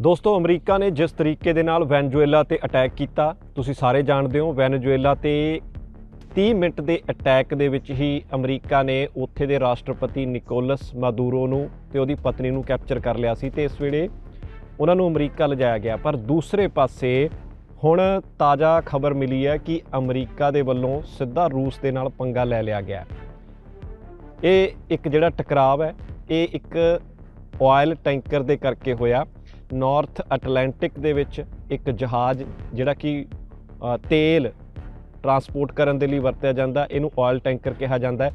ਦੋਸਤੋ, ਅਮਰੀਕਾ ਨੇ ਜਿਸ ਤਰੀਕੇ ਦੇ ਨਾਲ ਵੈਨਜ਼ੂਏਲਾ ਤੇ ਅਟੈਕ ਕੀਤਾ, ਤੁਸੀਂ ਸਾਰੇ ਜਾਣਦੇ ਹੋ, ਵੈਨਜ਼ੂਏਲਾ ਤੇ 30 ਮਿੰਟ ਦੇ ਅਟੈਕ ਦੇ ਵਿੱਚ ਹੀ ਅਮਰੀਕਾ ਨੇ ਉੱਥੇ ਦੇ ਰਾਸ਼ਟਰਪਤੀ ਨਿਕੋਲਸ ਮਾਦੂਰੋ ਨੂੰ ਤੇ ਉਹਦੀ ਪਤਨੀ ਨੂੰ ਕੈਪਚਰ ਕਰ ਲਿਆ ਸੀ ਤੇ ਇਸ ਵੇਲੇ ਉਹਨਾਂ ਨੂੰ ਅਮਰੀਕਾ ਲਿਜਾਇਆ ਗਿਆ। ਪਰ ਦੂਸਰੇ ਪਾਸੇ ਹੁਣ ਤਾਜ਼ਾ ਖਬਰ ਮਿਲੀ ਹੈ ਕਿ ਅਮਰੀਕਾ ਦੇ ਵੱਲੋਂ ਸਿੱਧਾ ਰੂਸ ਦੇ ਨਾਲ ਪੰਗਾ ਲੈ ਲਿਆ ਗਿਆ। ਇਹ ਇੱਕ ਜਿਹੜਾ ਟਕਰਾਵ ਹੈ, ਇਹ ਇੱਕ ਆਇਲ ਟੈਂਕਰ ਦੇ ਕਰਕੇ ਹੋਇਆ। ਨਾਰਥ ਐਟਲਾਂਟਿਕ ਦੇ ਵਿੱਚ ਇੱਕ ਜਹਾਜ਼ ਜਿਹੜਾ ਕਿ ਤੇਲ ਟਰਾਂਸਪੋਰਟ ਕਰਨ ਦੇ ਲਈ ਵਰਤਿਆ ਜਾਂਦਾ, ਇਹਨੂੰ ਆਇਲ ਟੈਂਕਰ ਕਿਹਾ ਜਾਂਦਾ ਹੈ।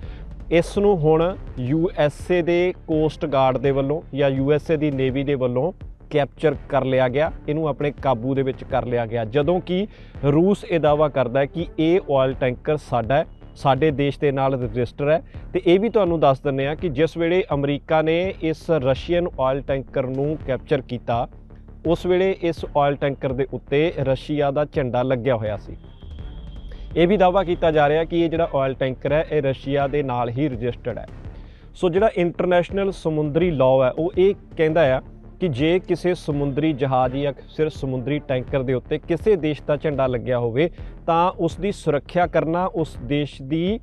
ਇਸ ਨੂੰ ਹੁਣ ਯੂ ਐਸ ਏ ਦੇ ਕੋਸਟ ਗਾਰਡ ਦੇ ਵੱਲੋਂ ਜਾਂ ਯੂ ਐਸ ਏ ਦੀ ਨੇਵੀ ਦੇ ਵੱਲੋਂ ਕੈਪਚਰ ਕਰ ਲਿਆ ਗਿਆ। ਇਹਨੂੰ ਆਪਣੇ ਕਾਬੂ ਦੇ ਵਿੱਚ ਕਰ ਲਿਆ ਗਿਆ। ਜਦੋਂ ਕਿ ਰੂਸ ਇਹ ਦਾਵਾ ਕਰਦਾ ਹੈ ਕਿ ਇਹ ਆਇਲ ਟੈਂਕਰ ਸਾਡਾ ਹੈ। ਸਾਡੇ ਦੇਸ਼ ਦੇ ਨਾਲ ਰਜਿਸਟਰ ਹੈ ਤੇ ਇਹ ਵੀ ਤੁਹਾਨੂੰ ਦੱਸ ਦਿੰਨੇ ਆ ਕਿ ਜਿਸ ਵੇਲੇ ਅਮਰੀਕਾ ਨੇ ਇਸ ਰਸ਼ੀਅਨ ਆਇਲ ਟੈਂਕਰ ਨੂੰ ਕੈਪਚਰ ਕੀਤਾ, ਉਸ ਵੇਲੇ ਇਸ ਆਇਲ ਟੈਂਕਰ ਦੇ ਉੱਤੇ ਰਸ਼ੀਆ ਦਾ ਝੰਡਾ ਲੱਗਿਆ ਹੋਇਆ ਸੀ। ਇਹ ਵੀ ਦਾਵਾ ਕੀਤਾ ਜਾ ਰਿਹਾ ਕਿ ਇਹ ਜਿਹੜਾ ਆਇਲ ਟੈਂਕਰ ਹੈ, ਇਹ ਰਸ਼ੀਆ ਦੇ ਨਾਲ ਹੀ ਰਜਿਸਟਰਡ ਹੈ। ਸੋ ਜਿਹੜਾ ਇੰਟਰਨੈਸ਼ਨਲ ਸਮੁੰਦਰੀ ਲਾਅ ਹੈ, ਉਹ ਇਹ ਕਹਿੰਦਾ ਆ ਕਿ ਜੇ ਕਿਸੇ ਸਮੁੰਦਰੀ ਜਹਾਜ਼ ਜਾਂ ਸਿਰ ਸਮੁੰਦਰੀ ਟੈਂਕਰ ਦੇ ਉੱਤੇ ਕਿਸੇ ਦੇਸ਼ ਦਾ ਝੰਡਾ ਲੱਗਿਆ ਹੋਵੇ, ਤਾਂ ਉਸ ਦੀ ਸੁਰੱਖਿਆ ਕਰਨਾ ਉਸ ਦੇਸ਼ ਦੀ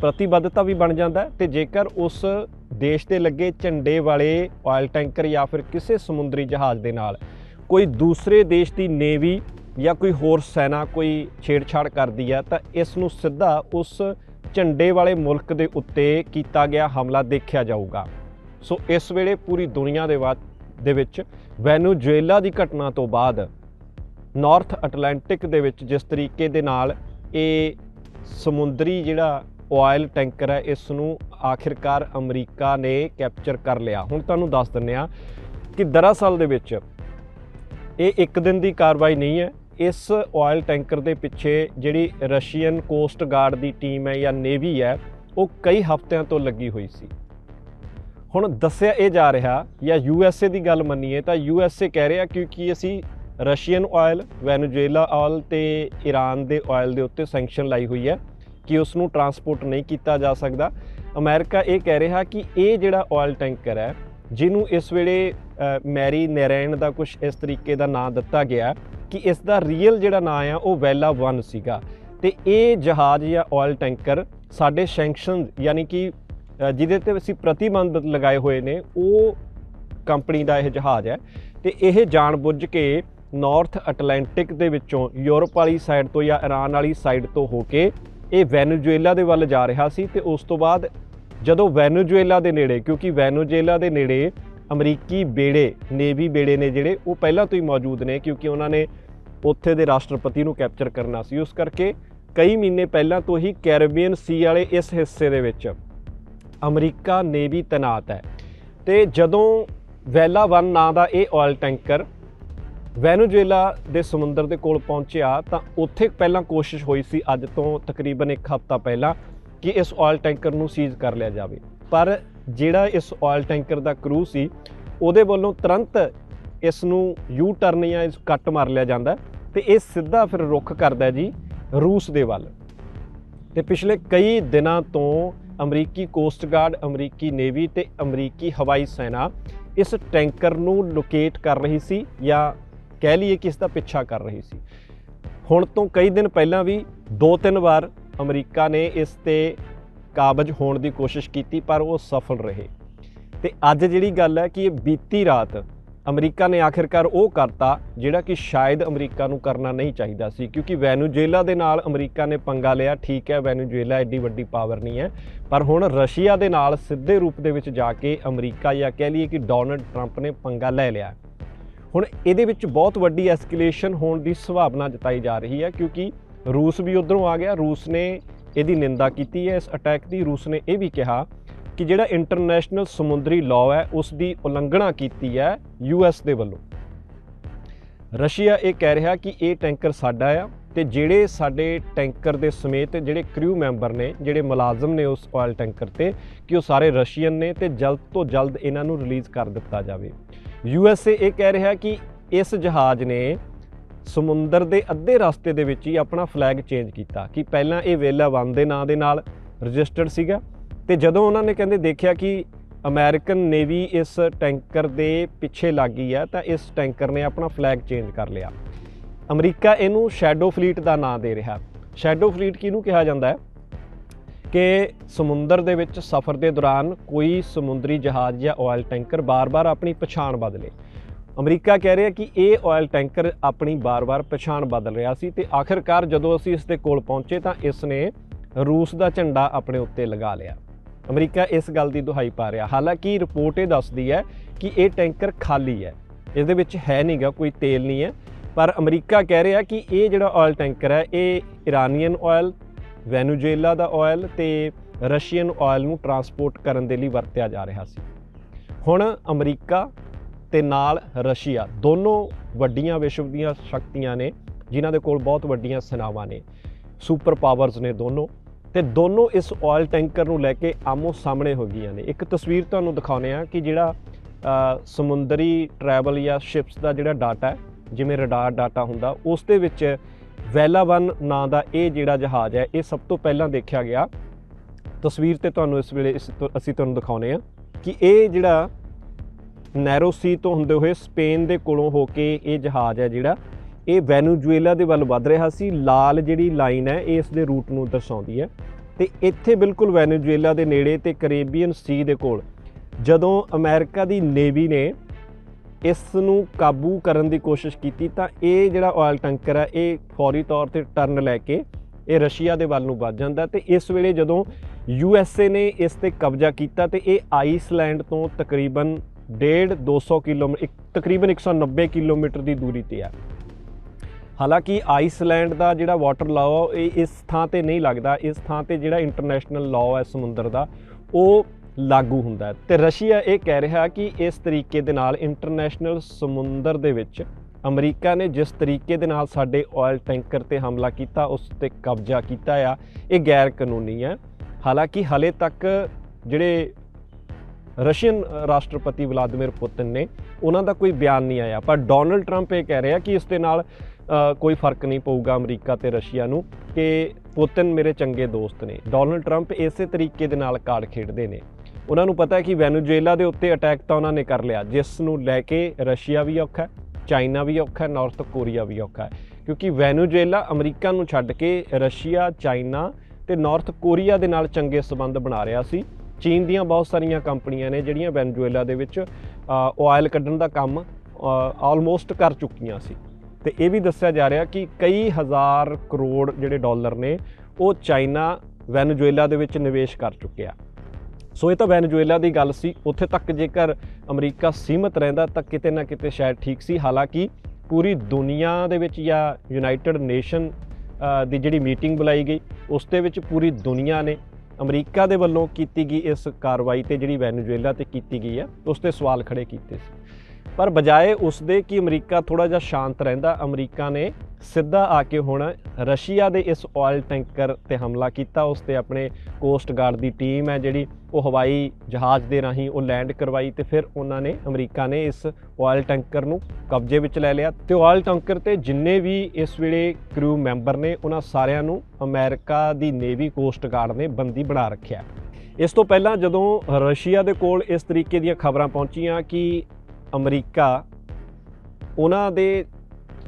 ਪ੍ਰਤੀਬੱਧਤਾ ਵੀ ਬਣ ਜਾਂਦਾ ਹੈ। ਤੇ ਜੇਕਰ ਉਸ ਦੇਸ਼ ਦੇ ਲੱਗੇ ਝੰਡੇ ਵਾਲੇ ਆਇਲ ਟੈਂਕਰ ਜਾਂ ਫਿਰ ਕਿਸੇ ਸਮੁੰਦਰੀ ਜਹਾਜ਼ ਦੇ ਨਾਲ ਕੋਈ ਦੂਸਰੇ ਦੇਸ਼ ਦੀ ਨੇਵੀ ਜਾਂ ਕੋਈ ਹੋਰ ਸੈਨਾ ਕੋਈ ਛੇੜਛਾੜ ਕਰਦੀ ਹੈ, ਤਾਂ ਇਸ ਨੂੰ ਸਿੱਧਾ ਉਸ ਝੰਡੇ ਵਾਲੇ ਮੁਲਕ ਦੇ ਉੱਤੇ ਕੀਤਾ ਗਿਆ ਹਮਲਾ ਦੇਖਿਆ ਜਾਊਗਾ। ਸੋ ਇਸ ਵੇਲੇ ਪੂਰੀ ਦੁਨੀਆ ਦੇ ਵਾ- ਦੇ ਵਿੱਚ ਵੈਨੇਜ਼ੁਏਲਾ ਦੀ ਘਟਨਾ ਤੋਂ ਬਾਅਦ ਨਾਰਥ ਅਟਲਾਂਟਿਕ ਦੇ ਵਿੱਚ ਜਿਸ ਤਰੀਕੇ ਦੇ ਨਾਲ ਇਹ ਸਮੁੰਦਰੀ ਜਿਹੜਾ ਆਇਲ ਟੈਂਕਰ ਹੈ ਇਸ ਨੂੰ ਆਖਿਰਕਾਰ ਅਮਰੀਕਾ ਨੇ ਕੈਪਚਰ ਕਰ ਲਿਆ। ਹੁਣ ਤੁਹਾਨੂੰ ਦੱਸ ਦਿੰਨੇ ਆ ਕਿ ਦਰਅਸਲ ਦੇ ਵਿੱਚ ਇਹ ਇੱਕ ਦਿਨ ਦੀ ਕਾਰਵਾਈ ਨਹੀਂ ਹੈ। ਇਸ ਆਇਲ ਟੈਂਕਰ ਦੇ ਪਿੱਛੇ ਜਿਹੜੀ ਰਸ਼ੀਅਨ ਕੋਸਟ ਗਾਰਡ ਦੀ ਟੀਮ ਹੈ ਜਾਂ ਨੇਵੀ ਹੈ, ਉਹ ਕਈ ਹਫ਼ਤਿਆਂ ਤੋਂ ਲੱਗੀ ਹੋਈ ਸੀ। ਹੁਣ ਦੱਸਿਆ ਇਹ ਜਾ ਰਿਹਾ ਜਾਂ ਯੂ ਐਸ ਏ ਦੀ ਗੱਲ ਮੰਨੀਏ ਤਾਂ ਯੂ ਐਸ ਏ ਕਹਿ ਰਿਹਾ ਕਿਉਂਕਿ ਅਸੀਂ ਰਸ਼ੀਅਨ ਆਇਲ ਵੈਨੇਜ਼ੁਏਲਾ ਆਇਲ ਤੇ ਈਰਾਨ ਦੇ ਆਇਲ ਦੇ ਉੱਤੇ ਸੈਂਕਸ਼ਨ ਲਾਈ ਹੋਈ ਹੈ ਕਿ ਉਸ ਨੂੰ ਟਰਾਂਸਪੋਰਟ ਨਹੀਂ ਕੀਤਾ ਜਾ ਸਕਦਾ। ਅਮਰੀਕਾ ਇਹ ਕਹਿ ਰਿਹਾ ਕਿ ਇਹ ਜਿਹੜਾ ਆਇਲ ਟੈਂਕਰ ਹੈ, ਜਿਹਨੂੰ ਇਸ ਵੇਲੇ ਮੈਰੀ ਨੈਰੈਣ ਦਾ ਕੁਝ ਇਸ ਤਰੀਕੇ ਦਾ ਨਾਮ ਦਿੱਤਾ ਗਿਆ ਕਿ ਇਸ ਦਾ ਰੀਅਲ ਜਿਹੜਾ ਨਾਮ ਆ ਉਹ ਵੈਲਾ 1 ਸੀਗਾ। ਤੇ ਇਹ ਜਹਾਜ਼ ਜਾਂ ਆਇਲ ਟੈਂਕਰ ਸਾਡੇ ਸੈਂਕਸ਼ਨ ਯਾਨੀ ਕਿ ਜਿਹਦੇ ਤੇ ਅਸੀਂ ਪ੍ਰਤੀਬੰਧ ਲਗਾਏ ਹੋਏ ਨੇ, ਉਹ ਕੰਪਨੀ ਦਾ ਇਹ ਜਹਾਜ਼ ਹੈ ਤੇ ਇਹ ਜਾਣਬੁੱਝ ਕੇ ਨਾਰਥ ਅਟਲਾਂਟਿਕ ਦੇ ਵਿੱਚੋਂ ਯੂਰਪ ਵਾਲੀ ਸਾਈਡ ਤੋਂ ਜਾਂ ਇਰਾਨ ਵਾਲੀ ਸਾਈਡ ਤੋਂ ਹੋ ਕੇ ਇਹ ਵੈਨੇਜ਼ੁਏਲਾ ਦੇ ਵੱਲ ਜਾ ਰਿਹਾ ਸੀ ਤੇ ਉਸ ਤੋਂ ਬਾਅਦ ਜਦੋਂ ਵੈਨੇਜ਼ੁਏਲਾ ਦੇ ਨੇੜੇ, ਕਿਉਂਕਿ ਵੈਨੇਜ਼ੁਏਲਾ ਦੇ ਨੇੜੇ ਅਮਰੀਕੀ ਬੇੜੇ, ਨੇਵੀ ਬੇੜੇ ਨੇ ਜਿਹੜੇ, ਉਹ ਪਹਿਲਾਂ ਤੋਂ ਹੀ ਮੌਜੂਦ ਨੇ ਕਿਉਂਕਿ ਉਹਨਾਂ ਨੇ ਉੱਥੇ ਦੇ ਰਾਸ਼ਟਰਪਤੀ ਨੂੰ ਕੈਪਚਰ ਕਰਨਾ ਸੀ। ਉਸ ਕਰਕੇ ਕਈ ਮਹੀਨੇ ਪਹਿਲਾਂ ਤੋਂ ਹੀ ਕੈਰੀਬੀਅਨ ਸੀ ਵਾਲੇ ਇਸ ਹਿੱਸੇ ਦੇ ਵਿੱਚ ਅਮਰੀਕਾ ਨੇਵੀ ਤੈਨਾਤ ਹੈ। ਤੇ ਜਦੋਂ ਵੈਲਾ 1 ਨਾਂ ਦਾ ਇਹ ਆਇਲ ਟੈਂਕਰ ਵੈਨੇਜ਼ੁਏਲਾ ਦੇ ਸਮੁੰਦਰ ਦੇ ਕੋਲ ਪਹੁੰਚਿਆ, ਤਾਂ ਉੱਥੇ ਪਹਿਲਾਂ ਕੋਸ਼ਿਸ਼ ਹੋਈ ਸੀ, ਅੱਜ ਤੋਂ ਤਕਰੀਬਨ ਇੱਕ ਹਫ਼ਤਾ ਪਹਿਲਾਂ, ਕਿ ਇਸ ਆਇਲ ਟੈਂਕਰ ਨੂੰ ਸੀਜ਼ ਕਰ ਲਿਆ ਜਾਵੇ। ਪਰ ਜਿਹੜਾ ਇਸ ਆਇਲ ਟੈਂਕਰ ਦਾ ਕਰੂ ਸੀ, ਉਹਦੇ ਵੱਲੋਂ ਤੁਰੰਤ ਇਸ ਨੂੰ ਯੂ ਟਰਨ ਜਾਂ ਇਸ ਕੱਟ ਮਾਰ ਲਿਆ ਜਾਂਦਾ ਹੈ ਤੇ ਇਹ ਸਿੱਧਾ ਫਿਰ ਰੁੱਖ ਕਰਦਾ ਜੀ ਰੂਸ ਦੇ ਵੱਲ। ਤੇ ਪਿਛਲੇ ਕਈ ਦਿਨਾਂ ਤੋਂ ਅਮਰੀਕੀ ਕੋਸਟ ਗਾਰਡ ਅਮਰੀਕੀ ਨੇਵੀ ਤੇ ਅਮਰੀਕੀ ਹਵਾਈ ਸੈਨਾ ਇਸ ਟੈਂਕਰ ਨੂੰ ਲੋਕੇਟ ਕਰ ਰਹੀ ਸੀ ਜਾਂ ਕਹਿ ਲਈਏ ਕਿ ਇਸ ਦਾ ਪਿੱਛਾ ਕਰ ਰਹੀ ਸੀ। ਹੁਣ ਤੋਂ ਕਈ ਦਿਨ ਪਹਿਲਾਂ ਵੀ ਦੋ ਤਿੰਨ ਵਾਰ ਅਮਰੀਕਾ ਨੇ ਇਸ ਤੇ ਕਾਬਜ ਹੋਣ ਦੀ ਕੋਸ਼ਿਸ਼ ਕੀਤੀ, ਪਰ ਉਹ ਸਫਲ ਰਹੇ। ਤੇ ਅੱਜ ਜਿਹੜੀ ਗੱਲ ਹੈ ਕਿ ਇਹ ਬੀਤੀ ਰਾਤ ਅਮਰੀਕਾ ਨੇ ਆਖਿਰਕਾਰ ਉਹ ਕਰਤਾ ਜਿਹੜਾ ਕਿ ਸ਼ਾਇਦ ਅਮਰੀਕਾ ਨੂੰ ਕਰਨਾ ਨਹੀਂ ਚਾਹੀਦਾ ਸੀ, ਕਿਉਂਕਿ ਵੈਨੇਜ਼ੁਏਲਾ ਦੇ ਨਾਲ ਅਮਰੀਕਾ ਨੇ ਪੰਗਾ ਲਿਆ। ਠੀਕ ਹੈ, ਵੈਨੇਜ਼ੁਏਲਾ ਐਡੀ ਵੱਡੀ ਪਾਵਰ ਨਹੀਂ ਹੈ, ਪਰ ਹੁਣ ਰਸ਼ੀਆ ਦੇ ਨਾਲ ਸਿੱਧੇ ਰੂਪ ਦੇ ਵਿੱਚ ਜਾ ਕੇ ਅਮਰੀਕਾ ਜਾਂ ਕਹਿ ਲਈਏ ਕਿ ਡੋਨਲਡ ਟਰੰਪ ਨੇ ਪੰਗਾ ਲੈ ਲਿਆ। ਹੁਣ ਇਹਦੇ ਵਿੱਚ ਬਹੁਤ ਵੱਡੀ ਐਸਕੇਲੇਸ਼ਨ ਹੋਣ ਦੀ ਸੰਭਾਵਨਾ ਜਤਾਈ ਜਾ ਰਹੀ ਹੈ, ਕਿਉਂਕਿ ਰੂਸ ਵੀ ਉਧਰੋਂ ਆ ਗਿਆ। ਰੂਸ ਨੇ ਇਹਦੀ ਨਿੰਦਾ ਕੀਤੀ ਹੈ, ਇਸ ਅਟੈਕ ਦੀ ਰੂਸ ਨੇ ਇਹ ਵੀ ਕਿਹਾ ਕਿ ਜਿਹੜਾ ਇੰਟਰਨੈਸ਼ਨਲ ਸਮੁੰਦਰੀ ਲਾਅ ਹੈ ਉਸ ਦੀ ਉਲੰਘਣਾ ਕੀਤੀ ਹੈ ਯੂਐਸ ਦੇ ਵੱਲੋਂ। ਰਸ਼ੀਆ ਇਹ ਕਹਿ ਰਿਹਾ ਕਿ ਇਹ ਟੈਂਕਰ ਸਾਡਾ ਆ ਤੇ ਜਿਹੜੇ ਸਾਡੇ ਟੈਂਕਰ ਦੇ ਸਮੇਤ ਜਿਹੜੇ ਕ੍ਰਿਊ ਮੈਂਬਰ ਨੇ, ਜਿਹੜੇ ਮੁਲਾਜ਼ਮ ਨੇ ਉਸ ਆਇਲ ਟੈਂਕਰ ਤੇ, ਕਿ ਉਹ ਸਾਰੇ ਰਸ਼ੀਅਨ ਨੇ ਤੇ ਜਲਦ ਤੋਂ ਜਲਦ ਇਹਨਾਂ ਨੂੰ ਰਿਲੀਜ਼ ਕਰ ਦਿੱਤਾ ਜਾਵੇ। ਯੂਐਸਏ ਇਹ ਕਹਿ ਰਿਹਾ ਕਿ ਇਸ ਜਹਾਜ਼ ਨੇ ਸਮੁੰਦਰ ਦੇ ਅੱਧੇ ਰਸਤੇ ਦੇ ਵਿੱਚ ਹੀ ਆਪਣਾ ਫਲੈਗ ਚੇਂਜ ਕੀਤਾ ਕਿ ਪਹਿਲਾਂ ਇਹ ਵੇਲਾ 1 ਦੇ ਨਾਂ ਦੇ ਨਾਲ ਰਜਿਸਟਰਡ ਸੀਗਾ ਤੇ ਜਦੋਂ ਉਹਨਾਂ ਨੇ ਕਹਿੰਦੇ ਦੇਖਿਆ ਕਿ ਅਮਰੀਕਨ ਨੇਵੀ ਇਸ ਟੈਂਕਰ ਦੇ ਪਿੱਛੇ ਲੱਗ ਹੈ ਤਾਂ ਇਸ ਟੈਂਕਰ ਨੇ ਆਪਣਾ ਫਲੈਗ ਚੇਂਜ ਕਰ ਲਿਆ। ਅਮਰੀਕਾ ਇਹਨੂੰ ਸ਼ੈਡੋ ਫਲੀਟ ਦਾ ਨਾਮ ਦੇ ਰਿਹਾ। ਸ਼ੈਡੋ ਫਲੀਟ ਕਿਹਨੂੰ ਕਿਹਾ ਜਾਂਦਾ ਹੈ? ਕਿ ਸਮੁੰਦਰ ਦੇ ਵਿੱਚ ਸਫ਼ਰ ਦੇ ਦੌਰਾਨ ਕੋਈ ਸਮੁੰਦਰੀ ਜਹਾਜ਼ ਜਾਂ ਆਇਲ ਟੈਂਕਰ ਬਾਰ-ਬਾਰ ਆਪਣੀ ਪਛਾਣ ਬਦਲੇ। ਅਮਰੀਕਾ ਕਹਿ ਰਿਹਾ ਕਿ ਇਹ ਆਇਲ ਟੈਂਕਰ ਆਪਣੀ ਬਾਰ-ਬਾਰ ਪਛਾਣ ਬਦਲ ਰਿਹਾ ਸੀ ਤੇ ਆਖਿਰਕਾਰ ਜਦੋਂ ਅਸੀਂ ਇਸ ਦੇ ਕੋਲ ਪਹੁੰਚੇ ਤਾਂ ਇਸ ਨੇ ਰੂਸ ਦਾ ਝੰਡਾ ਆਪਣੇ ਉੱਤੇ ਲਗਾ ਲਿਆ। ਅਮਰੀਕਾ ਇਸ ਗੱਲ ਦੀ ਦੁਹਾਈ ਪਾ ਰਿਹਾ। ਹਾਲਾਂਕਿ ਰਿਪੋਰਟ ਇਹ ਦੱਸਦੀ ਹੈ ਕਿ ਇਹ ਟੈਂਕਰ ਖਾਲੀ ਹੈ। ਇਸ ਦੇ ਵਿੱਚ ਹੈ ਨਹੀਂਗਾ ਕੋਈ ਤੇਲ ਨਹੀਂ ਹੈ। ਪਰ ਅਮਰੀਕਾ ਕਹਿ ਰਿਹਾ ਕਿ ਇਹ ਜਿਹੜਾ ਆਇਲ ਟੈਂਕਰ ਹੈ, ਇਹ ਇਰਾਨੀਅਨ ਆਇਲ ਵੈਨੇਜ਼ੁਏਲਾ ਦਾ ਆਇਲ ਤੇ ਰਸ਼ੀਅਨ ਆਇਲ ਨੂੰ ਟਰਾਂਸਪੋਰਟ ਕਰਨ ਦੇ ਲਈ ਵਰਤਿਆ ਜਾ ਰਿਹਾ ਸੀ। ਹੁਣ ਅਮਰੀਕਾ ਤੇ ਨਾਲ ਰਸ਼ੀਆ ਦੋਨੋਂ ਵੱਡੀਆਂ ਵਿਸ਼ਵ ਦੀਆਂ ਸ਼ਕਤੀਆਂ ਨੇ, ਜਿਨ੍ਹਾਂ ਦੇ ਕੋਲ ਬਹੁਤ ਵੱਡੀਆਂ ਸੈਨਾਵਾਂ ਨੇ। ਸੁਪਰ ਪਾਵਰਸ ਨੇ ਦੋਨੋਂ। ਤੇ ਦੋਨੋਂ ਇਸ ਆਇਲ ਟੈਂਕਰ ਨੂੰ ਲੈ ਕੇ ਆਮੋ ਸਾਹਮਣੇ ਹੋ ਗਈਆਂ ਨੇ। ਇੱਕ ਤਸਵੀਰ ਤੁਹਾਨੂੰ ਦਿਖਾਉਂਦੇ ਆ ਕਿ ਜਿਹੜਾ ਸਮੁੰਦਰੀ ਟਰੈਵਲ ਜਾਂ ਸ਼ਿਪਸ ਦਾ ਜਿਹੜਾ ਡਾਟਾ ਹੈ, ਜਿਵੇਂ ਰਡਾਰ ਡਾਟਾ ਹੁੰਦਾ, ਉਸ ਦੇ ਵਿੱਚ ਵੈਲਾਵਨ ਨਾਂ ਦਾ ਇਹ ਜਿਹੜਾ ਜਹਾਜ਼ ਹੈ, ਇਹ ਸਭ ਤੋਂ ਪਹਿਲਾਂ ਦੇਖਿਆ ਗਿਆ। ਤਸਵੀਰ ਤੇ ਤੁਹਾਨੂੰ ਇਸ ਵੇਲੇ ਇਸ ਤੋਂ- ਅਸੀਂ ਤੁਹਾਨੂੰ ਦਿਖਾਉਂਦੇ ਆ ਕਿ ਇਹ ਜਿਹੜਾ ਨੈਰੋ ਸੀ ਤੋਂ ਹੁੰਦੇ ਹੋਏ ਸਪੇਨ ਦੇ ਕੋਲੋਂ ਹੋ ਕੇ ਇਹ ਜਹਾਜ਼ ਹੈ ਜਿਹੜਾ ਇਹ ਵੈਨੇਜ਼ੁਏਲਾ ਦੇ ਵੱਲ ਵੱਧ ਰਿਹਾ ਸੀ। ਲਾਲ ਜਿਹੜੀ ਲਾਈਨ ਹੈ, ਇਹ ਇਸ ਦੇ ਰੂਟ ਨੂੰ ਦਰਸਾਉਂਦੀ ਹੈ। ਤੇ ਇੱਥੇ ਬਿਲਕੁਲ ਵੈਨੇਜ਼ੁਏਲਾ ਦੇ ਨੇੜੇ ਤੇ ਕੈਰੇਬੀਅਨ ਸੀ ਦੇ ਕੋਲ, ਜਦੋਂ ਅਮਰੀਕਾ ਦੀ ਨੇਵੀ ਨੇ ਇਸ ਨੂੰ ਕਾਬੂ ਕਰਨ ਦੀ ਕੋਸ਼ਿਸ਼ ਕੀਤੀ, ਤਾਂ ਇਹ ਜਿਹੜਾ ਆਇਲ ਟੈਂਕਰ ਹੈ, ਇਹ ਫੌਰੀ ਤੌਰ ਤੇ ਟਰਨ ਲੈ ਕੇ ਇਹ ਰਸ਼ੀਆ ਦੇ ਵੱਲ ਨੂੰ ਵੱਧ ਜਾਂਦਾ ਤੇ ਇਸ ਵੇਲੇ ਜਦੋਂ ਯੂ ਐਸ ਏ ਨੇ ਇਸ ਤੇ ਕਬਜ਼ਾ ਕੀਤਾ, ਤੇ ਇਹ ਆਈਸਲੈਂਡ ਤੋਂ ਤਕਰੀਬਨ 1.5 200 ਕਿਲੋਮੀਟਰ ਤਕਰੀਬਨ 190 ਕਿਲੋਮੀਟਰ ਦੀ ਦੂਰੀ ਤੇ ਆ। ਹਾਲਾਂਕਿ ਆਈਸਲੈਂਡ ਦਾ ਜਿਹੜਾ ਵਾਟਰ ਲਾਅ ਇਹ ਇਸ ਥਾਂ ਤੇ ਨਹੀਂ ਲੱਗਦਾ। ਇਸ ਥਾਂ ਤੇ ਜਿਹੜਾ ਇੰਟਰਨੈਸ਼ਨਲ ਲਾਅ ਹੈ ਸਮੁੰਦਰ ਦਾ, ਉਹ ਲਾਗੂ ਹੁੰਦਾ ਹੈ। ਤੇ ਰਸ਼ੀਆ ਇਹ ਕਹਿ ਰਿਹਾ ਕਿ ਇਸ ਤਰੀਕੇ ਦੇ ਨਾਲ ਇੰਟਰਨੈਸ਼ਨਲ ਸਮੁੰਦਰ ਦੇ ਵਿੱਚ ਅਮਰੀਕਾ ਨੇ ਜਿਸ ਤਰੀਕੇ ਦੇ ਨਾਲ ਸਾਡੇ ਆਇਲ ਟੈਂਕਰ ਤੇ ਹਮਲਾ ਕੀਤਾ, ਉਸ ਤੇ ਕਬਜ਼ਾ ਕੀਤਾ ਆ, ਇਹ ਗੈਰ ਕਾਨੂੰਨੀ ਹੈ ਹਾਲਾਂਕਿ ਹਲੇ ਤੱਕ ਜਿਹੜੇ ਰਸ਼ੀਅਨ ਰਾਸ਼ਟਰਪਤੀ ਵਲਾਦੀਮਿਰ ਪੁਤਿਨ ਨੇ, ਉਹਨਾਂ ਦਾ ਕੋਈ ਬਿਆਨ ਨਹੀਂ ਆਇਆ। ਪਰ ਡੋਨਲਡ ਟਰੰਪ ਇਹ ਕਹਿ ਰਿਹਾ ਕਿ ਇਸ ਦੇ ਨਾਲ ਕੋਈ ਫ਼ਰਕ ਨਹੀਂ ਪਊਗਾ ਅਮਰੀਕਾ ਤੇ ਰਸ਼ੀਆ ਨੂੰ ਕਿ ਪੁਤਿਨ ਮੇਰੇ ਚੰਗੇ ਦੋਸਤ ਨੇ। ਡੋਨਲਡ ਟਰੰਪ ਇਸੇ ਤਰੀਕੇ ਦੇ ਨਾਲ ਕਾਰਡ ਖੇਡਦੇ ਨੇ। ਉਹਨਾਂ ਨੂੰ ਪਤਾ ਹੈ ਕਿ ਵੈਨੇਜ਼ੁਏਲਾ ਦੇ ਉੱਤੇ ਅਟੈਕ ਤਾਂ ਉਹਨਾਂ ਨੇ ਕਰ ਲਿਆ, ਜਿਸ ਨੂੰ ਲੈ ਕੇ ਰਸ਼ੀਆ ਵੀ ਔਖਾ ਚਾਈਨਾ ਵੀ ਔਖਾ ਹੈ, ਨਾਰਥ ਕੋਰੀਆ ਵੀ ਔਖਾ ਕਿਉਂਕਿ ਵੈਨੇਜ਼ੁਏਲਾ ਅਮਰੀਕਾ ਨੂੰ ਛੱਡ ਕੇ ਰਸ਼ੀਆ, ਚਾਈਨਾ ਤੇ ਨਾਰਥ ਕੋਰੀਆ ਦੇ ਨਾਲ ਚੰਗੇ ਸਬੰਧ ਬਣਾ ਰਿਹਾ ਸੀ। ਚੀਨ ਦੀਆਂ ਬਹੁਤ ਸਾਰੀਆਂ ਕੰਪਨੀਆਂ ਨੇ ਜਿਹੜੀਆਂ ਵੈਨੇਜ਼ੁਏਲਾ ਦੇ ਵਿੱਚ ਆਇਲ ਕੱਢਣ ਦਾ ਕੰਮ ਆਲਮੋਸਟ ਕਰ ਚੁੱਕੀਆਂ ਸੀ। ਤੇ ਇਹ ਵੀ ਦੱਸਿਆ ਜਾ ਰਿਹਾ ਕਿ ਕਈ ਹਜ਼ਾਰ ਕਰੋੜ ਜਿਹੜੇ ਡਾਲਰ ਨੇ, ਉਹ ਚਾਈਨਾ ਵੈਨੇਜ਼ੁਏਲਾ ਦੇ ਵਿੱਚ ਨਿਵੇਸ਼ ਕਰ ਚੁੱਕਿਆ। ਸੋ ਇਹ ਤਾਂ ਵੈਨੇਜ਼ੁਏਲਾ ਦੀ ਗੱਲ ਸੀ। ਉੱਥੇ ਤੱਕ ਜੇਕਰ ਅਮਰੀਕਾ ਸੀਮਤ ਰਹਿੰਦਾ, ਤਾਂ ਕਿਤੇ ਨਾ ਕਿਤੇ ਸ਼ਾਇਦ ਠੀਕ ਸੀ। ਹਾਲਾਂਕਿ ਪੂਰੀ ਦੁਨੀਆ ਦੇ ਵਿੱਚ ਜਾਂ ਯੂਨਾਈਟਿਡ ਨੇਸ਼ਨ ਦੀ ਜਿਹੜੀ ਮੀਟਿੰਗ ਬੁਲਾਈ ਗਈ, ਉਸ ਦੇ ਵਿੱਚ ਪੂਰੀ ਦੁਨੀਆ ਨੇ ਅਮਰੀਕਾ ਦੇ ਵੱਲੋਂ ਕੀਤੀ ਗਈ ਇਸ ਕਾਰਵਾਈ ਤੇ ਜਿਹੜੀ ਵੈਨੇਜ਼ੁਏਲਾ ਤੇ ਕੀਤੀ ਗਈ ਹੈ ਉਸ ਤੇ ਸਵਾਲ ਖੜੇ ਕੀਤੇ ਸੀ। ਪਰ ਬਜਾਏ ਉਸ ਦੇ ਕਿ ਅਮਰੀਕਾ ਥੋੜਾ ਜਿਹਾ ਸ਼ਾਂਤ ਰਹਿੰਦਾ, ਅਮਰੀਕਾ ਨੇ ਸਿੱਧਾ ਆ ਕੇ ਹੁਣ ਰਸ਼ੀਆ ਦੇ ਇਸ ਆਇਲ ਟੈਂਕਰ ਤੇ ਹਮਲਾ ਕੀਤਾ। ਉਸ ਤੇ ਆਪਣੇ ਕੋਸਟ ਗਾਰਡ ਦੀ ਟੀਮ ਹੈ ਜਿਹੜੀ ਉਹ ਹਵਾਈ ਜਹਾਜ਼ ਦੇ ਰਾਹੀਂ ਉਹ ਲੈਂਡ ਕਰਵਾਈ ਤੇ ਫਿਰ ਉਹਨਾਂ ਨੇ ਅਮਰੀਕਾ ਨੇ ਇਸ ਆਇਲ ਟੈਂਕਰ ਨੂੰ ਕਬਜ਼ੇ ਵਿੱਚ ਲੈ ਲਿਆ ਤੇ ਆਇਲ ਟੈਂਕਰ ਤੇ ਜਿੰਨੇ ਵੀ ਇਸ ਵੇਲੇ ਕਰੂ ਮੈਂਬਰ ਨੇ, ਉਹਨਾਂ ਸਾਰਿਆਂ ਨੂੰ ਅਮਰੀਕਾ ਦੀ ਨੇਵੀ ਕੋਸਟ ਗਾਰਡ ਨੇ ਬੰਦੀ ਬਣਾ ਰੱਖਿਆ। ਇਸ ਤੋਂ ਪਹਿਲਾਂ ਜਦੋਂ ਰਸ਼ੀਆ ਦੇ ਕੋਲ ਇਸ ਤਰੀਕੇ ਦੀਆਂ ਖਬਰਾਂ ਪਹੁੰਚੀਆਂ ਕਿ ਅਮਰੀਕਾ, ਉਹਨਾਂ ਦੇ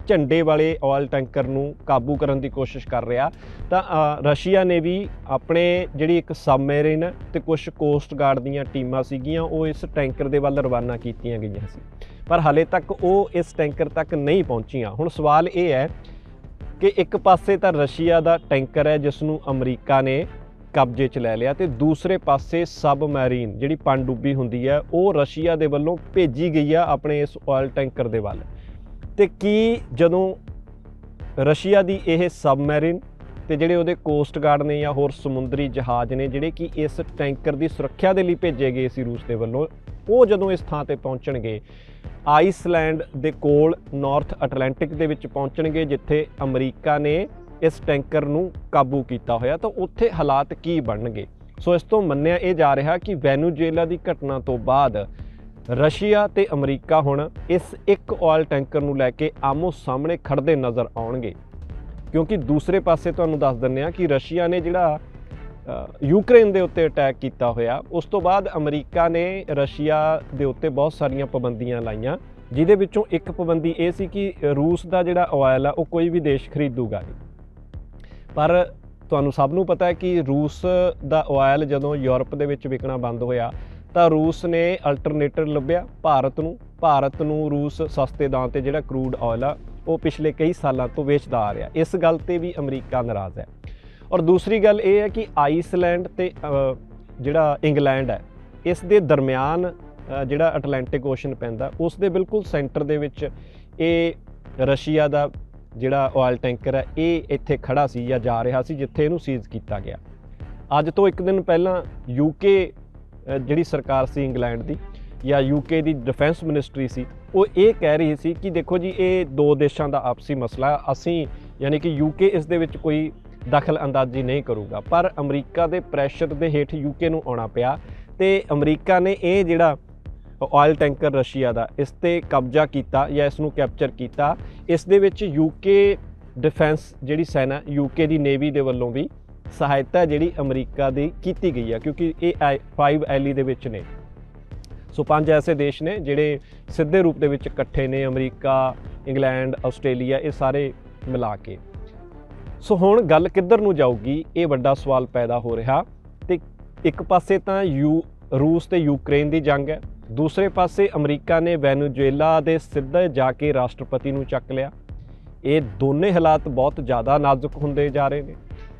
ਝੰਡੇ ਵਾਲੇ ਆਇਲ ਟੈਂਕਰ ਨੂੰ ਕਾਬੂ ਕਰਨ ਦੀ ਕੋਸ਼ਿਸ਼ ਕਰ ਰਿਹਾ। ਤਾਂ ਰਸ਼ੀਆ ਨੇ ਵੀ ਆਪਣੇ ਜਿਹੜੀ ਇੱਕ ਸਬਮੈਰੀਨ ਤੇ ਕੁਝ ਕੋਸਟ ਗਾਰਡ ਦੀਆਂ ਟੀਮਾਂ ਸੀਗੀਆਂ, ਉਹ ਇਸ ਟੈਂਕਰ ਦੇ ਵੱਲ ਰਵਾਨਾ ਕੀਤੀਆਂ ਗਈਆਂ ਸੀ। ਪਰ ਹਾਲੇ ਤੱਕ ਉਹ ਇਸ ਟੈਂਕਰ ਤੱਕ ਨਹੀਂ ਪਹੁੰਚੀਆਂ। ਹੁਣ ਸਵਾਲ ਇਹ ਹੈ ਕਿ ਇੱਕ ਪਾਸੇ ਤਾਂ ਰਸ਼ੀਆ ਦਾ ਟੈਂਕਰ ਹੈ ਜਿਸ ਨੂੰ ਅਮਰੀਕਾ ਨੇ ਕਬਜ਼ੇ 'ਚ ਲੈ ਲਿਆ ਤੇ ਦੂਸਰੇ ਪਾਸੇ ਸਬਮੈਰੀਨ ਜਿਹੜੀ ਪਣਡੁੱਬੀ ਹੁੰਦੀ ਹੈ, ਉਹ ਰਸ਼ੀਆ ਦੇ ਵੱਲੋਂ ਭੇਜੀ ਗਈ ਆ ਆਪਣੇ ਇਸ ਆਇਲ ਟੈਂਕਰ ਦੇ ਵੱਲ। ਤੇ ਕੀ ਜਦੋਂ ਰਸ਼ੀਆ ਦੀ ਇਹ ਸਬਮੈਰੀਨ ਤੇ ਜਿਹੜੇ ਉਹਦੇ ਕੋਸਟ ਗਾਰਡ ਨੇ ਜਾਂ ਹੋਰ ਸਮੁੰਦਰੀ ਜਹਾਜ਼ ਨੇ ਜਿਹੜੇ ਕਿ ਇਸ ਟੈਂਕਰ ਦੀ ਸੁਰੱਖਿਆ ਦੇ ਲਈ ਭੇਜੇ ਗਏ ਸੀ ਰੂਸ ਦੇ ਵੱਲੋਂ, ਉਹ ਜਦੋਂ ਇਸ ਥਾਂ ਤੇ ਪਹੁੰਚਣਗੇ, ਆਈਸਲੈਂਡ ਦੇ ਕੋਲ ਨਾਰਥ ਅਟਲਾਂਟਿਕ ਦੇ ਵਿੱਚ ਪਹੁੰਚਣਗੇ, ਜਿੱਥੇ ਅਮਰੀਕਾ ਨੇ ਇਸ ਟੈਂਕਰ ਨੂੰ ਕਾਬੂ ਕੀਤਾ ਹੋਇਆ, ਤਾਂ ਉੱਥੇ ਹਾਲਾਤ ਕੀ ਬਣਨਗੇ? ਸੋ ਇਸ ਤੋਂ ਮੰਨਿਆ ਇਹ ਜਾ ਰਿਹਾ ਕਿ ਵੈਨੇਜ਼ੁਏਲਾ ਦੀ ਘਟਨਾ ਤੋਂ ਬਾਅਦ ਰਸ਼ੀਆ ਤੇ ਅਮਰੀਕਾ ਹੁਣ ਇਸ ਇੱਕ ਆਇਲ ਟੈਂਕਰ ਨੂੰ ਲੈ ਕੇ ਆਮੋ ਸਾਹਮਣੇ ਖੜਦੇ ਨਜ਼ਰ ਆਉਣਗੇ। ਕਿਉਂਕਿ ਦੂਸਰੇ ਪਾਸੇ ਤੁਹਾਨੂੰ ਦੱਸ ਦਿੰਨੇ ਆ ਕਿ ਰਸ਼ੀਆ ਨੇ ਜਿਹੜਾ ਯੂਕਰੇਨ ਦੇ ਉੱਤੇ ਅਟੈਕ ਕੀਤਾ ਹੋਇਆ, ਉਸ ਤੋਂ ਬਾਅਦ ਅਮਰੀਕਾ ਨੇ ਰਸ਼ੀਆ ਦੇ ਉੱਤੇ ਬਹੁਤ ਸਾਰੀਆਂ ਪਾਬੰਦੀਆਂ ਲਾਈਆਂ, ਜਿਹਦੇ ਵਿੱਚੋਂ ਇੱਕ ਪਾਬੰਦੀ ਇਹ ਸੀ ਕਿ ਰੂਸ ਦਾ ਜਿਹੜਾ ਆਇਲ ਆ, ਉਹ ਕੋਈ ਵੀ ਦੇਸ਼ ਖਰੀਦੂਗਾ ਨਹੀਂ। ਪਰ ਤੁਹਾਨੂੰ ਸਭ ਨੂੰ ਪਤਾ ਹੈ ਕਿ ਰੂਸ ਦਾ ਆਇਲ ਜਦੋਂ ਯੂਰਪ ਦੇ ਵਿੱਚ ਵਿਕਣਾ ਬੰਦ ਹੋਇਆ, ਤਾਂ ਰੂਸ ਨੇ ਅਲਟਰਨੇਟਿਵ ਲੱਭਿਆ ਭਾਰਤ ਨੂੰ। ਭਾਰਤ ਨੂੰ ਰੂਸ ਸਸਤੇ ਦਾਮ ਤੇ ਜਿਹੜਾ ਕਰੂਡ ਆਇਲ ਆ, ਉਹ ਪਿਛਲੇ ਕਈ ਸਾਲਾਂ ਤੋਂ ਵੇਚਦਾ ਆ ਰਿਹਾ। ਇਸ ਗੱਲ ਤੇ ਵੀ ਅਮਰੀਕਾ ਨਾਰਾਜ਼ ਹੈ। ਔਰ ਦੂਸਰੀ ਗੱਲ ਇਹ ਹੈ ਕਿ ਆਈਸਲੈਂਡ ਤੇ ਜਿਹੜਾ ਇੰਗਲੈਂਡ ਹੈ, ਇਸ ਦੇ ਦਰਮਿਆਨ ਜਿਹੜਾ ਅਟਲਾਂਟਿਕ ਓਸ਼ਨ ਪੈਂਦਾ, ਉਸ ਦੇ ਬਿਲਕੁਲ ਸੈਂਟਰ ਦੇ ਵਿੱਚ ਇਹ ਰਸ਼ੀਆ ਦਾ ਜਿਹੜਾ ਆਇਲ ਟੈਂਕਰ ਹੈ, ਇਹ ਇੱਥੇ ਖੜਾ ਸੀ ਜਾਂ ਜਾ ਰਿਹਾ ਸੀ ਜਿੱਥੇ ਇਹਨੂੰ ਸੀਜ਼ ਕੀਤਾ ਗਿਆ। ਅੱਜ ਤੋਂ ਇੱਕ ਦਿਨ ਪਹਿਲਾਂ ਯੂਕੇ ਜਿਹੜੀ ਸਰਕਾਰ ਸੀ ਇੰਗਲੈਂਡ ਦੀ ਜਾਂ ਯੂਕੇ ਦੀ ਡਿਫੈਂਸ ਮਿਨਿਸਟਰੀ ਸੀ, ਉਹ ਇਹ ਕਹਿ ਰਹੀ ਸੀ ਕਿ ਦੇਖੋ ਜੀ, ਇਹ ਦੋ ਦੇਸ਼ਾਂ ਦਾ ਆਪਸੀ ਮਸਲਾ ਅਸੀਂ ਯਾਨੀ ਕਿ ਯੂਕੇ ਇਸ ਦੇ ਵਿੱਚ ਕੋਈ ਦਖਲ ਅੰਦਾਜ਼ੀ ਨਹੀਂ ਕਰੂਗਾ। ਪਰ ਅਮਰੀਕਾ ਦੇ ਪ੍ਰੈਸ਼ਰ ਦੇ ਹੇਠ ਯੂਕੇ ਨੂੰ ਆਉਣਾ ਪਿਆ ਤੇ ਅਮਰੀਕਾ ਨੇ ਇਹ ਜਿਹੜਾ ਆਇਲ ਟੈਂਕਰ ਰਸ਼ੀਆ ਦਾ, ਇਸ ਤੇ ਕਬਜ਼ਾ ਕੀਤਾ ਜਾਂ ਇਸ ਨੂੰ ਕੈਪਚਰ ਕੀਤਾ, ਇਸ ਦੇ ਵਿੱਚ ਯੂਕੇ ਡਿਫੈਂਸ ਜਿਹੜੀ ਸੈਨਾ ਯੂਕੇ ਦੀ ਨੇਵੀ ਦੇ ਵੱਲੋਂ ਵੀ ਸਹਾਇਤਾ ਜਿਹੜੀ ਅਮਰੀਕਾ ਦੀ ਕੀਤੀ ਗਈ ਹੈ ਕਿਉਂਕਿ ਇਹ 5 ਐਲੀ ਦੇ ਵਿੱਚ ਨੇ। ਸੋ ਪੰਜ ਐਸੇ ਦੇਸ਼ ਨੇ ਜਿਹੜੇ ਸਿੱਧੇ ਰੂਪ ਦੇ ਵਿੱਚ ਇਕੱਠੇ ਨੇ, ਅਮਰੀਕਾ, ਇੰਗਲੈਂਡ, ਆਸਟ੍ਰੇਲੀਆ, ਇਹ ਸਾਰੇ ਮਿਲਾ ਕੇ। ਸੋ ਹੁਣ ਗੱਲ ਕਿੱਧਰ ਨੂੰ ਜਾਊਗੀ, ਇਹ ਵੱਡਾ ਸਵਾਲ ਪੈਦਾ ਹੋ ਰਿਹਾ ਤੇ ਇੱਕ ਪਾਸੇ ਤਾਂ ਯੂ ਰੂਸ ਤੇ ਯੂਕਰੇਨ ਦੀ ਜੰਗ ਹੈ। ਦੂਸਰੇ ਪਾਸੇ ਅਮਰੀਕਾ ਨੇ ਵੈਨੇਜ਼ੁਏਲਾ ਦੇ ਸਿੱਧੇ ਜਾ ਕੇ ਰਾਸ਼ਟਰਪਤੀ ਨੂੰ ਚੱਕ ਲਿਆ। ਇਹ ਦੋਨੇ ਹਾਲਾਤ ਬਹੁਤ ਜ਼ਿਆਦਾ ਨਾਜ਼ੁਕ ਹੁੰਦੇ ਜਾ ਰਹੇ ਨੇ।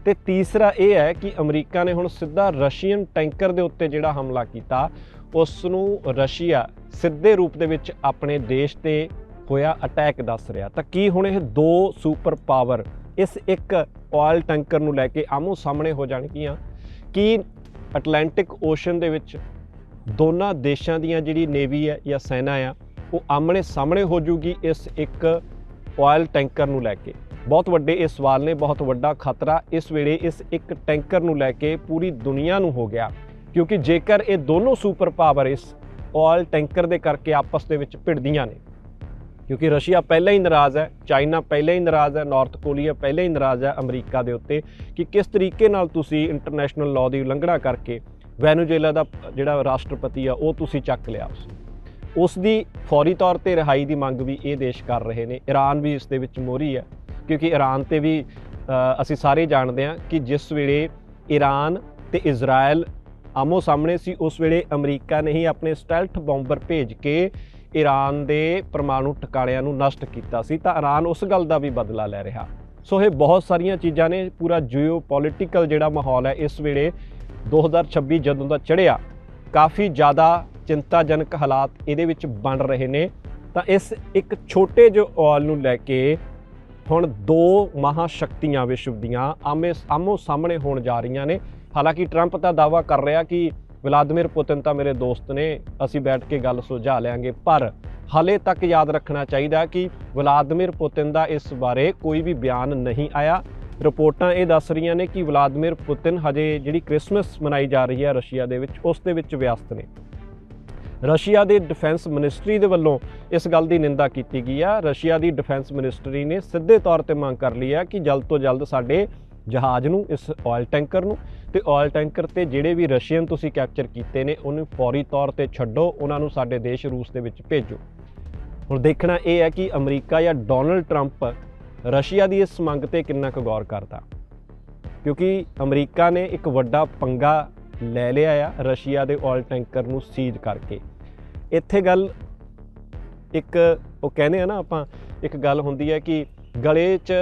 ਤੇ ਤੀਸਰਾ ਇਹ ਹੈ ਕਿ ਅਮਰੀਕਾ ਨੇ ਹੁਣ ਸਿੱਧਾ ਰਸ਼ੀਅਨ ਟੈਂਕਰ ਦੇ ਉੱਤੇ ਜਿਹੜਾ ਹਮਲਾ ਕੀਤਾ ਉਸ ਨੂੰ ਰਸ਼ੀਆ ਸਿੱਧੇ ਰੂਪ ਦੇ ਵਿੱਚ ਆਪਣੇ ਦੇਸ਼ ਤੇ ਹੋਇਆ ਅਟੈਕ ਦੱਸ ਰਿਹਾ। ਤਾਂ ਕੀ ਹੁਣ ਇਹ ਦੋ ਸੁਪਰ ਪਾਵਰ ਇਸ ਇੱਕ ਆਇਲ ਟੈਂਕਰ ਨੂੰ ਲੈ ਕੇ ਆਮੋ ਸਾਹਮਣੇ ਹੋ ਜਾਣਗੀਆਂ? ਕਿ ਅਟਲਾਂਟਿਕ ਓਸ਼ਨ ਦੇ ਵਿੱਚ ਦੋਨਾਂ ਦੇਸ਼ਾਂ ਦੀਆਂ ਜਿਹੜੀ ਨੇਵੀ ਹੈ ਜਾਂ ਸੈਨਾ ਆ, ਉਹ ਆਮਣੇ ਸਾਹਮਣੇ ਹੋ ਜੂਗੀ ਇਸ ਇੱਕ ਆਇਲ ਟੈਂਕਰ ਨੂੰ ਲੈ ਕੇ। ਬਹੁਤ ਵੱਡੇ ਇਹ ਸਵਾਲ ਨੇ, ਬਹੁਤ ਵੱਡਾ ਖਤਰਾ ਇਸ ਵੇਲੇ ਇਸ ਇੱਕ ਟੈਂਕਰ ਨੂੰ ਲੈ ਕੇ ਪੂਰੀ ਦੁਨੀਆ ਨੂੰ ਹੋ ਗਿਆ। ਕਿਉਂਕਿ ਜੇਕਰ ਇਹ ਦੋਨੋਂ ਸੁਪਰ ਪਾਵਰ ਇਸ ਆਇਲ ਟੈਂਕਰ ਦੇ ਕਰਕੇ ਆਪਸ ਦੇ ਵਿੱਚ ਭਿੜਦੀਆਂ ਨੇ ਕਿਉਂਕਿ ਰਸ਼ੀਆ ਪਹਿਲਾਂ ਹੀ ਨਾਰਾਜ਼ ਹੈ, ਚਾਈਨਾ ਪਹਿਲਾਂ ਹੀ ਨਾਰਾਜ਼ ਹੈ, ਨਾਰਥ ਕੋਰੀਆ ਪਹਿਲਾਂ ਹੀ ਨਾਰਾਜ਼ ਹੈ ਅਮਰੀਕਾ ਦੇ ਉੱਤੇ ਕਿ ਕਿਸ ਤਰੀਕੇ ਨਾਲ ਤੁਸੀਂ ਇੰਟਰਨੈਸ਼ਨਲ ਲਾਅ ਦੀ ਉਲੰਘਣਾ ਕਰਕੇ ਵੈਨੇਜ਼ੁਏਲਾ ਦਾ ਜਿਹੜਾ ਰਾਸ਼ਟਰਪਤੀ ਆ, ਉਹ ਤੁਸੀਂ ਚੱਕ ਲਿਆ ਉਸ ਉਸ ਦੀ ਫੌਰੀ ਤੌਰ ਤੇ ਰਿਹਾਈ ਦੀ ਮੰਗ ਵੀ ਇਹ ਦੇਸ਼ ਕਰ ਰਹੇ ਨੇ। ਈਰਾਨ ਵੀ ਇਸ ਦੇ ਵਿੱਚ ਮੋਹਰੀ ਹੈ, ਕਿਉਂਕਿ ਈਰਾਨ ਤੇ ਵੀ ਅਸੀਂ ਸਾਰੇ ਜਾਣਦੇ ਹਾਂ ਕਿ ਜਿਸ ਵੇਲੇ ਈਰਾਨ ਤੇ ਇਜ਼ਰਾਈਲ ਆਮੋ ਸਾਹਮਣੇ ਸੀ, ਉਸ ਵੇਲੇ ਅਮਰੀਕਾ ਨੇ ਹੀ ਆਪਣੇ ਸਟੈਲਥ ਬੰਬਰ ਭੇਜ ਕੇ ਈਰਾਨ ਦੇ ਪਰਮਾਣੂ ਟਿਕਾਣਿਆਂ ਨੂੰ ਨਸ਼ਟ ਕੀਤਾ ਸੀ ਤਾਂ ਈਰਾਨ ਉਸ ਗੱਲ ਦਾ ਵੀ ਬਦਲਾ ਲੈ ਰਿਹਾ। ਸੋ ਇਹ ਬਹੁਤ ਸਾਰੀਆਂ ਚੀਜ਼ਾਂ ਨੇ, ਪੂਰਾ ਜਿਓ ਪੋਲਿਟੀਕਲ ਜਿਹੜਾ ਮਾਹੌਲ ਹੈ, ਇਸ ਵੇਲੇ 2026 ਜਦੋਂ ਦਾ ਚੜ੍ਹਿਆ, ਕਾਫੀ ਜ਼ਿਆਦਾ ਚਿੰਤਾਜਨਕ ਹਾਲਾਤ ਇਹਦੇ ਵਿੱਚ ਬਣ ਰਹੇ ਨੇ। ਤਾਂ ਇਸ ਇੱਕ ਛੋਟੇ ਜਿਹੇ ਔਲ ਨੂੰ ਲੈ ਕੇ ਹੁਣ ਦੋ ਮਹਾਸ਼ਕਤੀਆਂ ਵਿਸ਼ਵ ਦੀਆਂ ਆਮੇ, ਆਮੋ ਸਾਹਮਣੇ ਹੋਣ ਜਾ ਰਹੀਆਂ ਨੇ। ਹਾਲਾਂਕਿ ਟਰੰਪ ਤਾਂ ਦਾਵਾ ਕਰ ਰਿਹਾ ਕਿ ਵਲਾਦੀਮਿਰ ਪੁਤਿਨ ਤਾਂ ਮੇਰੇ ਦੋਸਤ ਨੇ, ਅਸੀਂ ਬੈਠ ਕੇ ਗੱਲ ਸੁਲਝਾ ਲਿਆਂਗੇ, ਪਰ ਹਾਲੇ ਤੱਕ ਯਾਦ ਰੱਖਣਾ ਚਾਹੀਦਾ ਕਿ ਵਲਾਦੀਮਿਰ ਪੁਤਿਨ ਦਾ ਇਸ ਬਾਰੇ ਕੋਈ ਵੀ ਬਿਆਨ ਨਹੀਂ ਆਇਆ। ਰਿਪੋਰਟਾਂ ਇਹ ਦੱਸ ਰਹੀਆਂ ਨੇ ਕਿ ਵਲਾਦੀਮਿਰ ਪੁਤਿਨ ਹਜੇ ਜਿਹੜੀ ਕ੍ਰਿਸਮਸ ਮਨਾਈ ਜਾ ਰਹੀ ਹੈ ਰਸ਼ੀਆ ਦੇ ਵਿੱਚ, ਉਸ ਦੇ ਵਿੱਚ ਵਿਅਸਤ ਨੇ। ਰਸ਼ੀਆ ਦੇ ਡਿਫੈਂਸ ਮਿਨਿਸਟਰੀ ਦੇ ਵੱਲੋਂ ਇਸ ਗੱਲ ਦੀ ਨਿੰਦਾ ਕੀਤੀ ਗਈ ਆ। ਰਸ਼ੀਆ ਦੀ ਡਿਫੈਂਸ ਮਿਨਿਸਟਰੀ ਨੇ ਸਿੱਧੇ ਤੌਰ ਤੇ ਮੰਗ ਕਰ ਲਈ ਆ ਕਿ ਜਲਦ ਤੋਂ ਜਲਦ ਸਾਡੇ ਜਹਾਜ਼ ਨੂੰ, ਇਸ ਆਇਲ ਟੈਂਕਰ ਨੂੰ ਤੇ ਆਇਲ ਟੈਂਕਰ ਤੇ ਜਿਹੜੇ ਵੀ ਰਸ਼ੀਅਨ ਤੁਸੀਂ ਕੈਪਚਰ ਕੀਤੇ ਨੇ, ਉਹਨੂੰ ਫੌਰੀ ਤੌਰ ਤੇ ਛੱਡੋ, ਉਹਨਾਂ ਨੂੰ ਸਾਡੇ ਦੇਸ਼ ਰੂਸ ਦੇ ਵਿੱਚ ਭੇਜੋ। ਹੁਣ ਦੇਖਣਾ ਇਹ ਹੈ ਕਿ ਅਮਰੀਕਾ ਜਾਂ ਡੋਨਲਡ ਟਰੰਪ ਰਸ਼ੀਆ ਦੀ ਇਸ ਮੰਗ ਤੇ ਕਿੰਨਾ ਕੁ ਗੌਰ ਕਰਦਾ। ਕਿਉਂਕਿ ਅਮਰੀਕਾ ਨੇ ਇੱਕ ਵੱਡਾ ਪੰਗਾ ਲੈ ਲਿਆ ਆ ਰਸ਼ੀਆ ਦੇ ਆਇਲ ਟੈਂਕਰ ਨੂੰ ਸੀਜ਼ ਕਰਕੇ। ਇੱਥੇ ਗੱਲ ਇੱਕ, ਉਹ ਕਹਿੰਦੇ ਆ ਨਾ ਆਪਾਂ, ਇੱਕ ਗੱਲ ਹੁੰਦੀ ਹੈ ਕਿ ਗਲੇ 'ਚ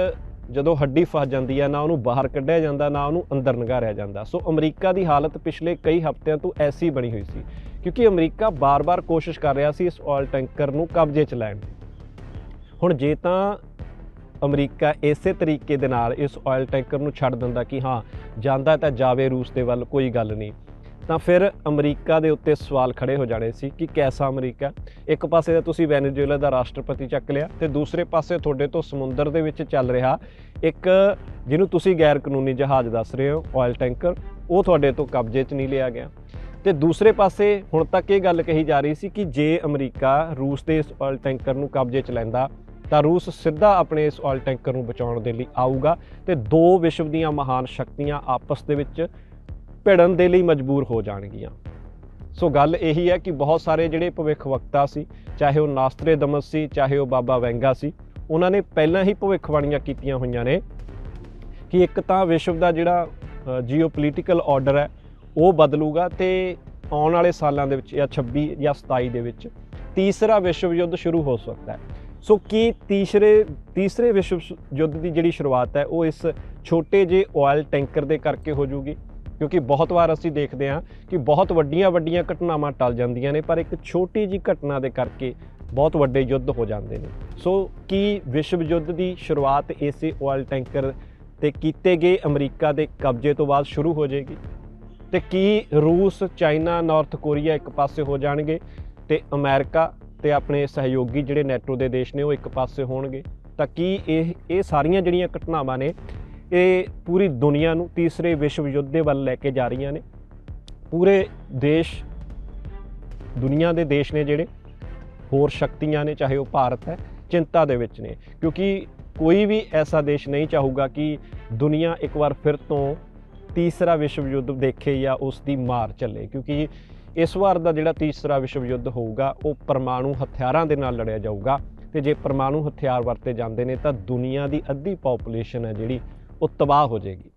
ਜਦੋਂ ਹੱਡੀ ਫਸ ਜਾਂਦੀ ਹੈ ਨਾ ਉਹਨੂੰ ਬਾਹਰ ਕੱਢਿਆ ਜਾਂਦਾ, ਨਾ ਉਹਨੂੰ ਅੰਦਰ ਨਗਾਰਿਆ ਜਾਂਦਾ। ਸੋ ਅਮਰੀਕਾ ਦੀ ਹਾਲਤ ਪਿਛਲੇ ਕਈ ਹਫ਼ਤਿਆਂ ਤੋਂ ਐਸੀ ਬਣੀ ਹੋਈ ਸੀ, ਕਿਉਂਕਿ ਅਮਰੀਕਾ ਬਾਰ-ਬਾਰ ਕੋਸ਼ਿਸ਼ ਕਰ ਰਿਹਾ ਸੀ ਇਸ ਆਇਲ ਟੈਂਕਰ ਨੂੰ ਕਬਜ਼ੇ 'ਚ ਲੈਣ ਦੀ। ਹੁਣ ਜੇ ਤਾਂ ਅਮਰੀਕਾ ਇਸੇ ਤਰੀਕੇ ਦੇ ਨਾਲ ਇਸ ਆਇਲ ਟੈਂਕਰ ਨੂੰ ਛੱਡ ਦਿੰਦਾ ਕਿ ਹਾਂ, ਜਾਂਦਾ ਤਾਂ ਜਾਵੇ ਰੂਸ ਦੇ ਵੱਲ, ਕੋਈ ਗੱਲ ਨਹੀਂ। ਤਾਂ ਫਿਰ ਅਮਰੀਕਾ ਦੇ ਉੱਤੇ ਸਵਾਲ ਖੜੇ ਹੋ ਜਾਣੇ ਸੀ ਕਿ ਕੈਸਾ ਅਮਰੀਕਾ ਇੱਕ ਪਾਸੇ ਤਾਂ ਤੁਸੀਂ ਵੈਨੇਜ਼ੁਏਲਾ ਦਾ ਰਾਸ਼ਟਰਪਤੀ ਚੱਕ ਲਿਆ ਤੇ ਦੂਸਰੇ ਪਾਸੇ ਤੁਹਾਡੇ ਤੋਂ ਸਮੁੰਦਰ ਦੇ ਵਿੱਚ ਚੱਲ ਰਿਹਾ ਇੱਕ ਜਿਹਨੂੰ ਤੁਸੀਂ ਗੈਰ ਕਾਨੂੰਨੀ ਜਹਾਜ਼ ਦੱਸ ਰਹੇ ਹੋ ਆਇਲ ਟੈਂਕਰ ਉਹ ਤੁਹਾਡੇ ਤੋਂ ਕਬਜ਼ੇ 'ਚ ਨਹੀਂ ਲਿਆ ਗਿਆ। ਤੇ ਦੂਸਰੇ ਪਾਸੇ ਹੁਣ ਤੱਕ ਇਹ ਗੱਲ ਕਹੀ ਜਾ ਰਹੀ ਸੀ ਕਿ ਜੇ ਅਮਰੀਕਾ ਰੂਸ ਦੇ ਇਸ ਆਇਲ ਟੈਂਕਰ ਨੂੰ ਕਬਜ਼ੇ 'ਚ ਲੈਂਦਾ, ਤਾਂ ਰੂਸ ਸਿੱਧਾ ਆਪਣੇ ਇਸ ਆਇਲ ਟੈਂਕਰ ਨੂੰ ਬਚਾਉਣ ਦੇ ਲਈ ਆਊਗਾ ਤੇ ਦੋ ਵਿਸ਼ਵ ਦੀਆਂ ਮਹਾਨ ਸ਼ਕਤੀਆਂ ਆਪਸ ਦੇ ਵਿੱਚ ਭਿੜਨ ਦੇ ਲਈ ਮਜਬੂਰ ਹੋ ਜਾਣਗੀਆਂ। ਸੋ ਗੱਲ ਇਹੀ ਹੈ ਕਿ ਬਹੁਤ ਸਾਰੇ ਜਿਹੜੇ ਭਵਿੱਖ ਵਕਤਾ ਸੀ, ਚਾਹੇ ਉਹ ਨਾਸਤਰੇ ਦਮਸ ਸੀ, ਚਾਹੇ ਉਹ ਬਾਬਾ ਵੈਂਗਾ ਸੀ, ਉਹਨਾਂ ਨੇ ਪਹਿਲਾਂ ਹੀ ਭਵਿੱਖਬਾਣੀਆਂ ਕੀਤੀਆਂ ਹੋਈਆਂ ਨੇ ਕਿ ਇੱਕ ਤਾਂ ਵਿਸ਼ਵ ਦਾ ਜਿਹੜਾ ਜੀਓਪੋਲੀਟੀਕਲ ਆਰਡਰ ਹੈ, ਉਹ ਬਦਲੂਗਾ ਤੇ ਆਉਣ ਵਾਲੇ ਸਾਲਾਂ ਦੇ ਵਿੱਚ ਜਾਂ 26 ਜਾਂ 27 ਦੇ ਵਿੱਚ ਤੀਸਰਾ ਵਿਸ਼ਵ ਯੁੱਧ ਸ਼ੁਰੂ ਹੋ ਸਕਦਾ ਹੈ। ਸੋ ਕੀ ਤੀਸਰੇ ਤੀਸਰੇ ਵਿਸ਼ਵ ਯੁੱਧ ਦੀ ਜਿਹੜੀ ਸ਼ੁਰੂਆਤ ਹੈ, ਉਹ ਇਸ ਛੋਟੇ ਜਿਹੇ ਆਇਲ ਟੈਂਕਰ ਦੇ ਕਰਕੇ ਹੋ ਜੂਗੀ? ਕਿਉਂਕਿ ਬਹੁਤ ਵਾਰ ਅਸੀਂ ਦੇਖਦੇ ਹਾਂ ਕਿ ਬਹੁਤ ਵੱਡੀਆਂ ਵੱਡੀਆਂ ਘਟਨਾਵਾਂ ਟਲ ਜਾਂਦੀਆਂ ਨੇ, ਪਰ ਇੱਕ ਛੋਟੀ ਜੀ ਘਟਨਾ ਦੇ ਕਰਕੇ ਬਹੁਤ ਵੱਡੇ ਯੁੱਧ ਹੋ ਜਾਂਦੇ ਨੇ। ਸੋ ਕੀ ਵਿਸ਼ਵ ਯੁੱਧ ਦੀ ਸ਼ੁਰੂਆਤ ਇਸੇ ਆਇਲ ਟੈਂਕਰ ਤੇ ਕੀਤੇ ਗਏ ਅਮਰੀਕਾ ਦੇ ਕਬਜ਼ੇ ਤੋਂ ਬਾਅਦ ਸ਼ੁਰੂ ਹੋ ਜਾਏਗੀ? ਤੇ ਕੀ ਰੂਸ, ਚਾਈਨਾ, ਨਾਰਥ ਕੋਰੀਆ ਇੱਕ ਪਾਸੇ ਹੋ ਜਾਣਗੇ ਤੇ ਅਮਰੀਕਾ ਤੇ ਆਪਣੇ ਸਹਿਯੋਗੀ ਜਿਹੜੇ ਨੈਟੋ ਦੇ ਦੇਸ਼ ਨੇ ਉਹ ਇੱਕ ਪਾਸੇ ਹੋਣਗੇ? ਤਾਂ ਕੀ ਇਹ ਇਹ ਸਾਰੀਆਂ ਜਿਹੜੀਆਂ ਘਟਨਾਵਾਂ ਨੇ ਇਹ ਪੂਰੀ ਦੁਨੀਆ ਨੂੰ ਤੀਸਰੇ ਵਿਸ਼ਵ ਯੁੱਧ ਦੇ ਵੱਲ ਲੈ ਕੇ ਜਾ ਰਹੀਆਂ ਨੇ। ਪੂਰੇ ਦੇਸ਼, ਦੁਨੀਆ ਦੇ ਦੇਸ਼ ਨੇ ਜਿਹੜੇ ਹੋਰ ਸ਼ਕਤੀਆਂ ਨੇ, ਚਾਹੇ ਉਹ ਭਾਰਤ ਹੈ, ਚਿੰਤਾ ਦੇ ਵਿੱਚ ਨੇ। ਕਿਉਂਕਿ ਕੋਈ ਵੀ ਐਸਾ ਦੇਸ਼ ਨਹੀਂ ਚਾਹੂਗਾ ਕਿ ਦੁਨੀਆ ਇੱਕ ਵਾਰ ਫਿਰ ਤੋਂ ਤੀਸਰਾ ਵਿਸ਼ਵ ਯੁੱਧ ਦੇਖੇ ਜਾਂ ਉਸ ਦੀ ਮਾਰ ਚੱਲੇ। ਕਿਉਂਕਿ ਇਸ ਵਾਰ ਦਾ ਜਿਹੜਾ ਤੀਸਰਾ ਵਿਸ਼ਵ ਯੁੱਧ ਹੋਊਗਾ, ਉਹ ਪਰਮਾਣੂ ਹਥਿਆਰਾਂ ਦੇ ਨਾਲ ਲੜਿਆ ਜਾਊਗਾ। ਤੇ ਜੇ ਪਰਮਾਣੂ ਹਥਿਆਰ ਵਰਤੇ ਜਾਂਦੇ ਨੇ, ਤਾਂ ਦੁਨੀਆ ਦੀ ਅੱਧੀ ਪੋਪੂਲੇਸ਼ਨ ਹੈ ਜਿਹੜੀ ਉਹ ਤਬਾਹ ਹੋ ਜਾਏਗੀ।